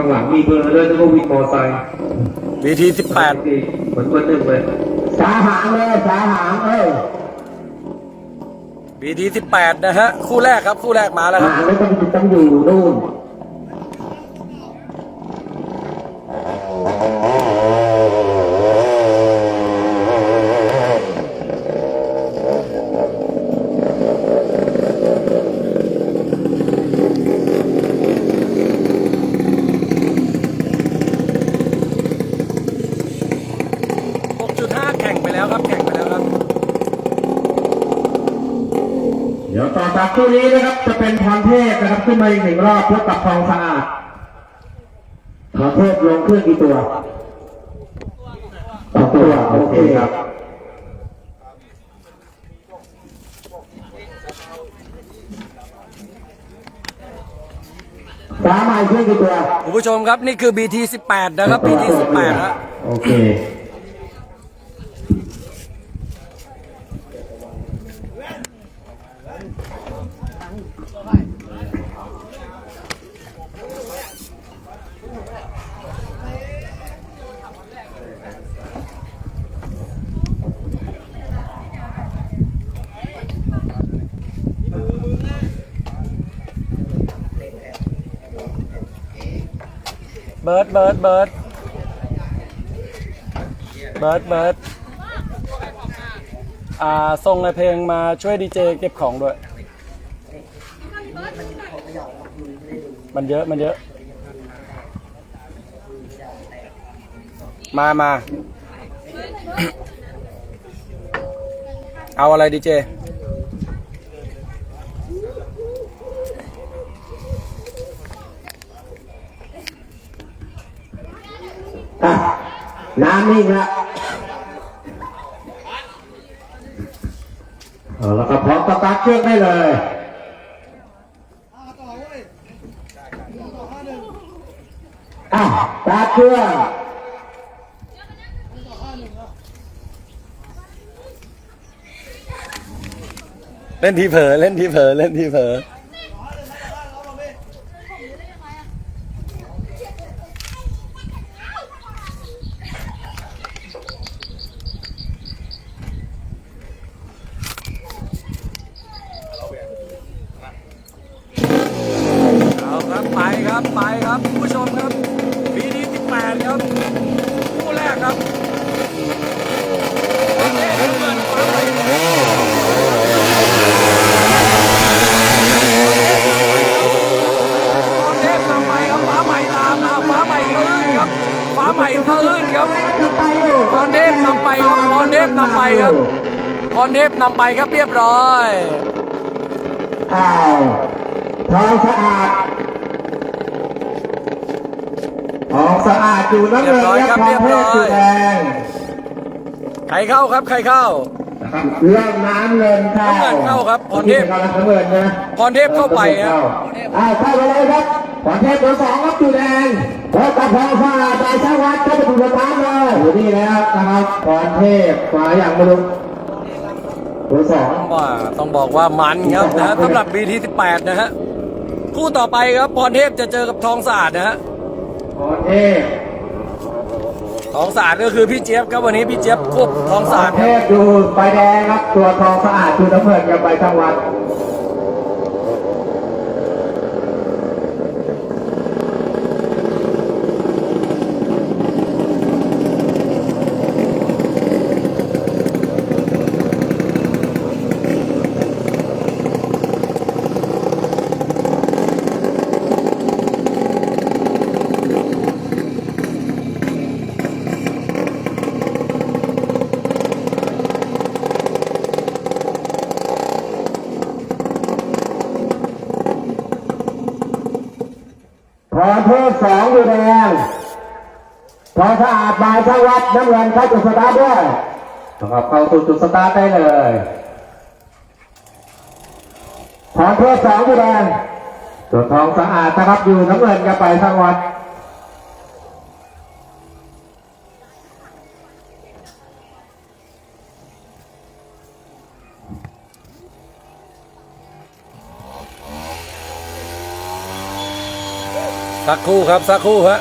างหลังมีเบอร์ด้วยแล้วก็วินมอไซค์ BT สิบแปดเหมือนเบอร์หนึ่งเลยสาหางเลยสาหางเอ้ย BT สิบแปดนะฮะ คู่แรกครับ คู่แรกมาแล้วคหารับงไม่ต้องต้องอยู่นู่น 6.5 แข่งไปแล้วครับ แข่งไปแล้วครับ เดี๋ยวต่อจาก คู่นี้นะครับจะเป็นพรเทพนะครับขึ้นมาอีกหนึ่งรอบเพื่อกับทองสะอาดพรเทพลงเครื่องกี่ตัวสองตัวโอเคครับสามใหม่เครื่องกี่ตัวคุณผู้ชมครับนี่คือ BT 18 นะครับ BT 18 ฮะโอเค เบิร์ดเบิร์ดเบิร์ดเบิร์ดเบิร์ดอ่าส่งในเพลงมาช่วยดีเจเก็บของด้วย มันเยอะมันเยอะ มามา เอาอะไรดีเจ อะน้ำนิ่งล้วเอาแล้วก็พร้อมสตาร์ทเครื่องได้เลยอะสตาร์ทเครื่องเล่นทีเผลอเล่นทีเผลอเล่นทีเผลอเอาครับไปครับไปครับคุณผู้ชมครับปีนี้18ครับคู่แรกครับโอเคเพื่อนฟ้าใหม่ตอนเทพนำไปครับฟ้าใหม่ตามนะฟ้าใหม่ทะลื่นครับฟ้าใหม่ทะลื่นครับตอนเทพนำไปครับตอนเทพนำไปครับ ตอนเทพนำไปครับเรียบร้อยอ้าวทองสะอาดทองสะอาดอยู่น้ำเงินและทองเทพอยู่แดงใครเข้าครับ ใครเข้านะครับเริ่มน้ำเงินเข้าน้ำเงินเข้าครับพรเทพที่เป็นกำลังน้ำเงินนะพรเทพเข้าไปฮะอ้าวเข้าไปเลยครับพรเทพเบอร์สองครับอยู่แดงพบกับทองสะอาดใจชาวัดเข้าไปถูกสตาร์ทเลยอยู่นี่แล้วนะครับพรเทพมาอย่างไม่รู้เบอร์สอง ว่าต้องบอกว่ามันครับนะฮะสำหรับ BT18 นะฮะคู่ต่อไปครับพรเทพจะเจอกับทองสะอาดนะฮะพรเทพทองสะอาดก็คือพี่เจี๊ยบครับวันนี้พี่เจี๊ยบควบทองสะอาดเทครับพดูใบแดงครับตัวทองสะอาดดูน้ำเงินกับใบทางวัด พอเทพสองอยู่แดงท องสะอาดใบทางวัดน้ำเงินเข้าจุดสตาร์ทด้วยนะครับเข้าสู่จุดสตาร์ทได้เลยพอเทพสองอยู่แดงส่วนทองสะอาดนะครับอยู่น้ำเงินกับใบทางวัดสักครู่ครับสักครู่ฮะ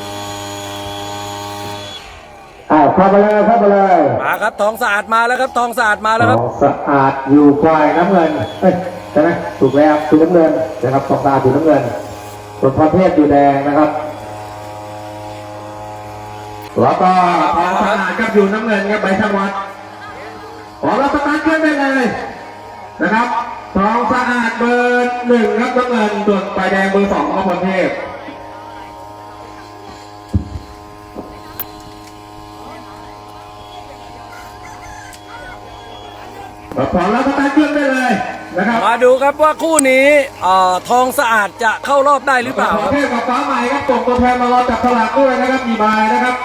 อ้าวเข้าไปเลยเข้าไปเลยมาครับทองสะอาดมาแล้วครับทองสะอาดมาแล้วครับของสะอาดอยู่ควายน้ำเงินเอ้ยใช่ไหมถูกแล้วคือน้ำเงินนะครับของสะอาดอยู่น้ำเงินส่วนพรเทพอยู่แดงนะครับแล้วก็ของสะอาดครับอยู่น้ำเงินครับใบช่างวัดขอรับประกันขึ้นได้เลยนะครับทองสะอาดเบอร์หนึ่งครับน้ำเงินส่วนใบแดงเบอร์สองครับพรเทพ ขอรับประกันเครื่องได้เลยนะครับมาดูครับว่าคู่นี้เอ่อทองสะอาดจะเข้ารอบได้หรือเปล่าขคอรับเทพกับฟ้าใหม่ครับส่งตัวแทนมารอจับสลากด้วยนะครับมีใบนะครับ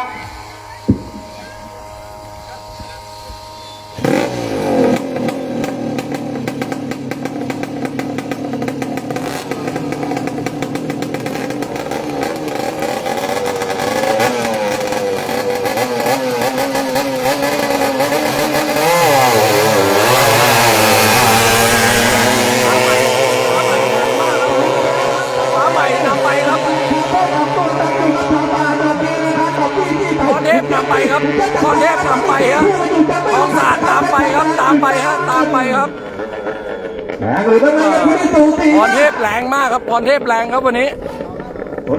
ครับพรเทพแรงครับวันนี้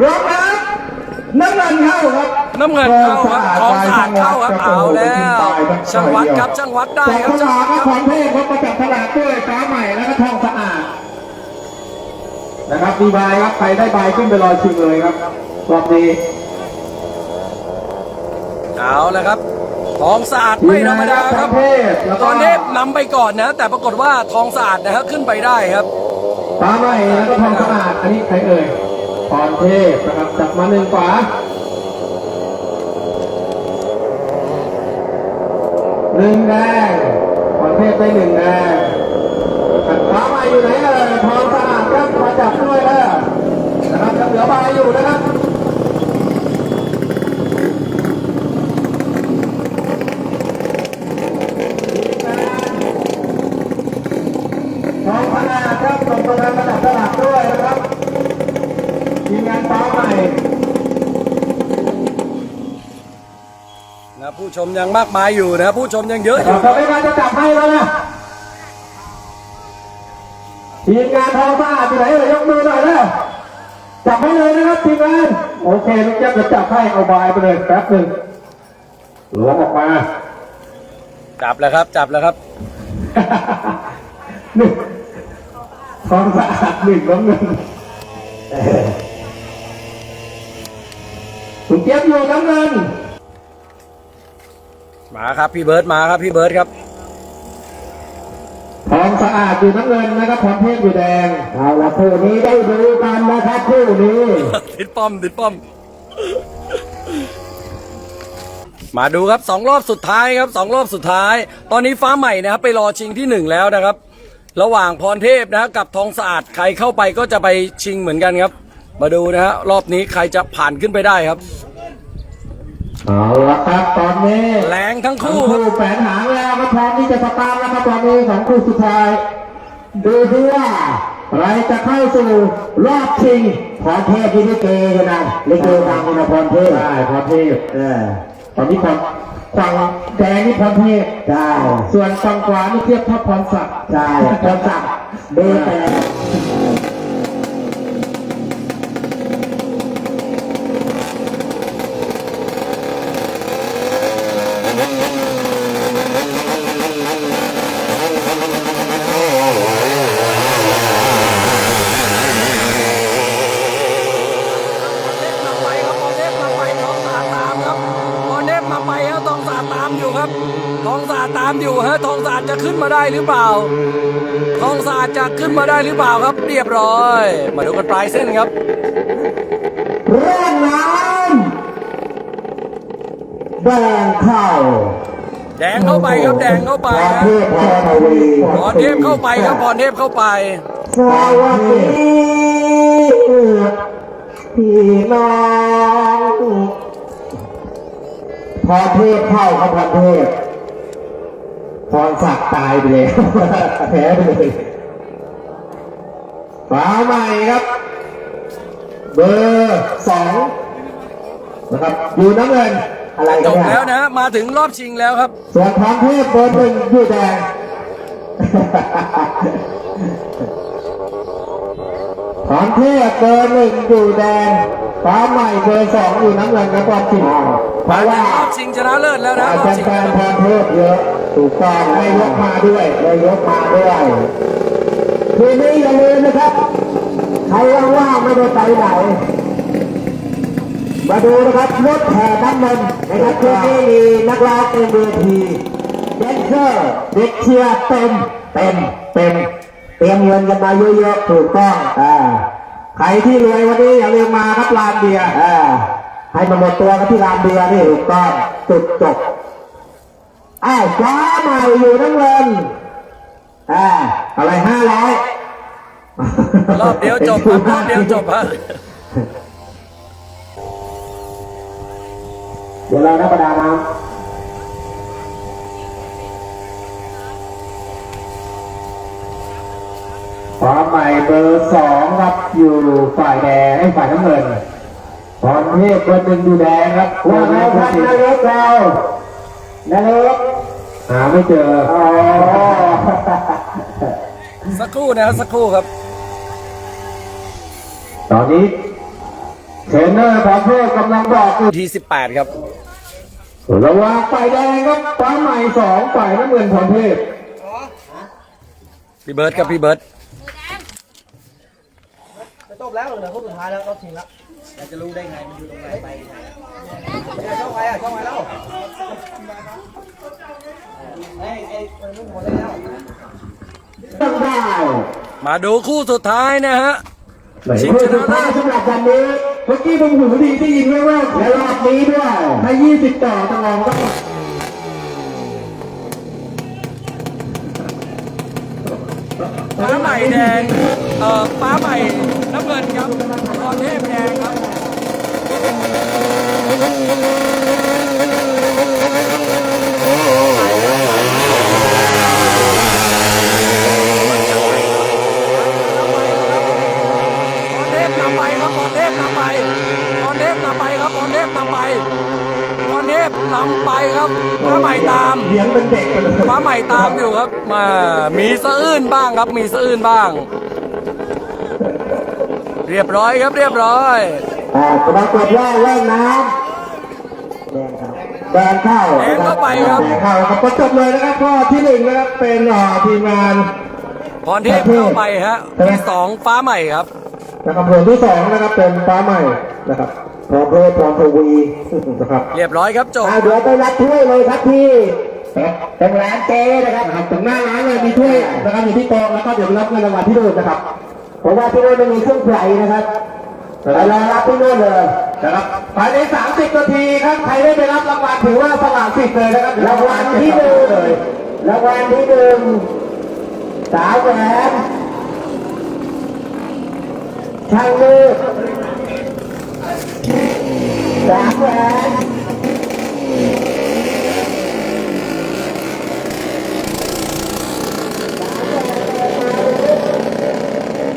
รอบครับน้ำเงินเข้าครับน้ำเงินเข้าครับทองสะอาดเข้าครับเอาแล้วช่างวัดครับช่างวัดได้จับครับสช่างลาวักดก็ครับของเทพครับมาจับสลากด้วยฟ้าใหม่แล้วก็ทองสะอาดนะครับมีใบครับใครได้ใบขึ้นไปรอชิงเลยครับรอบนี้เอาแล้วครับทองสะอาดไม่ธรรมดาครับเทพแล้วพก็รเทพนำไปก่อนนะ แต่ปรากฏว่าทองสะอาดนะฮะขึ้นไปได้ครับ ฟ้าใหม่แล้วก็ทองสะอาดอันนี้ใครเอ่ยพรเทพนะครับจับมาหนึ่งขวาหนึ่งแดงพรเทพได้หนึ่งแดงฟ้าใหม่อยู่ไหนเอ่ยทองสะอาดครับมาจับด้วยแล้วนะครับเหลือใบอยู่นะครับทองสะอาดครับส่งตัวแทนมาจับสลากด้วยนะครับทีมงานฟ้าใหม่ นะผู้ชมยังมากมายอยู่นะผู้ชมยังเยอะอเรายู่จะไม่มาจะจับให้แล้วนะทีมงานทองสะอาดอยู่ไหนเอ่ยยกมือหน่อยแล้วจับให้เลยนะครับทีมงานโอเคลูกแก้วจะจับให้เอาบายไปเลยแป๊บหนึ่งล้วงออกมาจับแล้วครับ จับแล้วครับหนึ่งทองสะอาดหนึ่งน้ำเงินเออคุณเจี๊ยบอยู่น้ำเงิน มาครับพี่เบิร์ดมาครับพี่เบิร์ดครับทองสะอาดอยู่น้ำเงินนะครับพรเทพอยู่แดงเอาละคู่นี้ได้ดูกันนะครับคู่นี้ติดป้อมติดป้อม มาดูครับสองรอบสุดท้ายครับสองรอบสุดท้าย ตอนนี้ฟ้าใหม่นะครับไปรอชิงที่หนึ่งแล้วนะครับ ระหว่างพรเทพนะครับกับทองสะอาดใครเข้าไปก็จะไปชิงเหมือนกันครับ มาดูนะฮะรอบนี้ใครจะผ่านขึ้นไปได้ครับ เอาละครับตอนนี้แรงทั้งทั้งคู่ครับคู่แฝงหางแล้วก็พร้อมที่จะสตาร์ทแล้วครับตอนนี้ของคู่สุดท้ายดูที่ว่าใครจะเข้าสู่รอบชิงพรเทพที่ลิเกกันนะลิเกดังนะพรเทพใช่พรเทพเออตอนนี้พรฝั่งแดงนี่พรเทพใช่ส่วนฝั่งขวานี่เทียบเท่าพรศักดิ์ใช่พรศักดิ์เบอร์แปด นำไปครับพรเทพนำไปทองสะอาดตามครับพรเทพนำไปครับทองสะอาดตามอยู่ครับทองสะอาดตามอยู่ฮะทองสะอาดจะขึ้นมาได้ หรือเปล่าทองสะอาดจะขึ้นมาได้หรือเปล่าครับ เรียบร้อย มาดูกันปลายเส้นครับเร่องน้ำแดงเข้าแดงเข้าไปครับแดงเข้าไปพรฮะเทพพรทวีพรเทพเข้าไปครับพรเทพเข้าไปสวัสดีพี่น้องพรเทพเข้าครับพรเทพ พรศักดิ์ตายไปแล้วแพ้ไปเลยฟ้าใหม่ครับ เบอร์สองนะครับอยู่น้ำเงินอะไรจกันบเนี่ยแล้วนะฮะมาถึงรอบชิงแล้วครับ ส่วนทางเทพเบอร์หนึ่งอยู่แดง ทางเทพเบอร์หนึ่งอยู่แดงฟ้าใหม่เบอร์สองอยู่น้ำเงินนะความจริง เพมาราะถึว่างรอบชิงชนะเลิศแล้วนะรอบแฟชิงนๆทางเทพเยอะถูกต้องให้ยกมาด้วยเลยยกมาด้วยทีนี้อย่าลืมนะครับ ใครว่างๆไม่ได้ไปไหน มาดูนะครับรถแห่น้ำมันนะครับที่นี่มีนักร้องเต็มเวทีแดนเซอร์เด็กเชียร์เต็มเต็มเต็มเตรียมเงินกันมาเยอะๆถูกต้องอ่าใครที่รวยวันนี้อย่าลืมมาครับลานเบียร์อ่า ให้มาหมดตัวกันที่ลานเบียร์นี่ถูกต้องจุดจบอ้าวฟ้าใหม่อยู่น้ำเงินอ่าอะไรห้าร้อยรอบเดียวจบครับรอบเดียวจบฮะเดี๋ยวเรานับประดาน้ำฟ้าใหม่เบอร์สองครับอยู่ฝ่ายแดงให้ฝ่ายน้ำเงิน พรเทพเบอร์หนึ่งดูแดงครับว่าไงครับนายกเรานายกหาไม่เจออ๋อสักครู่นะครับสักครู่ครับ ตอนนี้เทรนเนอร์พรเทพกำลังบอกอยู่ที18ครับระหว่างฝ่ายแดงครับฟ้าใหม่สองฝ่ายน้ำเงินพรเทพพี่เบิร์ดครับพี่เบิร์ดจะจบแล้วเหลือคู่สุดท้ายแล้วรอบชิงแล้ว อยากจะรู้ได้ไงมันอยู่ตรงไหนไปยังไงเนี่ยช่องไปอะช่องไปแล้วไอ้ไอ้มันรุ่นหมดแล้วต้องได้มาดูคู่สุดท้ายนะฮะชิชิงงชชนะนะเลิเลิศศสำหรับวันนี้เมื่อกี้ผมหูดีได้ยินแว่วๆและรอบนี้ด้วยถ้า20 ต่อต้องลองต้องฟ้าใหม่แดงเอ่อฟ้าใหม่ น้ำเงินครับพรเทพแดงครับพรเทพนำไปครับพรเทพนำไปพรเทพนำไปครับพรเทพนำไปพรเทพนำไปครับฟ้าใหม่ตามเลี้ยงเป็นเด็กกันเลยฟ้าใหม่ตามอยู่ครับมามีสะอื้นบ้างครับ มีสะอื้นบ้าง เรียบร้อยครับเรียบร้อยอ่าปรากฏว่าเล่นน้ำแดงเข้าแดงเข้าไปครับแดงเข้าครับก็จบเลยนะครับข้อที่หนึ่งนะครับเป็นอ่าทีมงานพรเทพเข้าไปฮะที่สองฟ้าใหม่ครับนะครับผลที่สองนะครับเป็นฟ้าใหม่นะครับพร้อมเพศพร้อมทวีนะครับเรียบร้อยครับจบอ่าเดี๋ยวไปรับถ้วยเลยครับพี่ตรงร้านเจนะครับนะครับตรงหน้าร้านเลยมีถ้วยนะครับอยู่ที่กองแล้วก็เดี๋ยวไปรับเงินรางวัลที่นู่นนะครับ เพราะว่าที่นู่นไม่มีเครื่องไฟนะครับไปรอรับที่นู่นเลยนะครับภายใน 30 นาทีครับใครได้ไปรับรางวัลถือว่าสละสิทธิ์เลยนะครับรางวัลที่หนึ่งเลยรางวัลที่หนึ่งสาวแหวนช่างมือสาวแหวน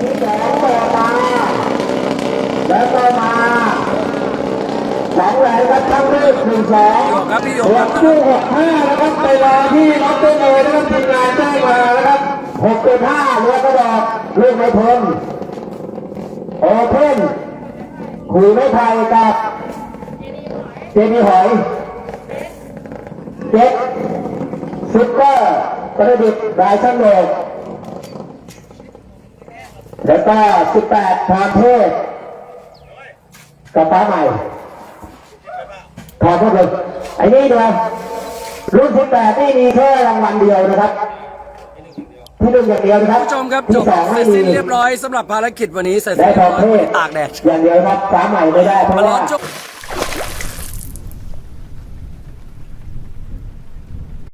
ที่สองต่อมาแล้วก็มา สองแหวนครับทั้งเลขหนึ่งสองหลักคู่หกห้านะครับไปรอที่รับได้เลยนะครับทีมงานแจ้งมานะครับหกเป็นห้าเรือกระดอกลูกไม่พ้นโอเพ่นขู่ไม่ไทยกับเจนี่หอยเจ็ดซุปเปอร์ประดิษฐ์รายชั้นโลกแล้วก็18พรเทพกับฟ้าใหม่ ขอโทษเลยไอ้นี่เดียวรุ่น18นี่มีแค่รางวัลเดียวนะครับที่หนึ่งอย่างเดียวนะครับผู้ชมครับจที่บสองเสไม่ร็จมีสิ้นเรียบร้อยสำหรับภารกิจวันนี้เสร็จได้สิ้นพเรียรบร้อยเทพตากแดดอย่างเดียวครับฟ้าใหม่ไม่ได้เพมาราะร้อว่านจบ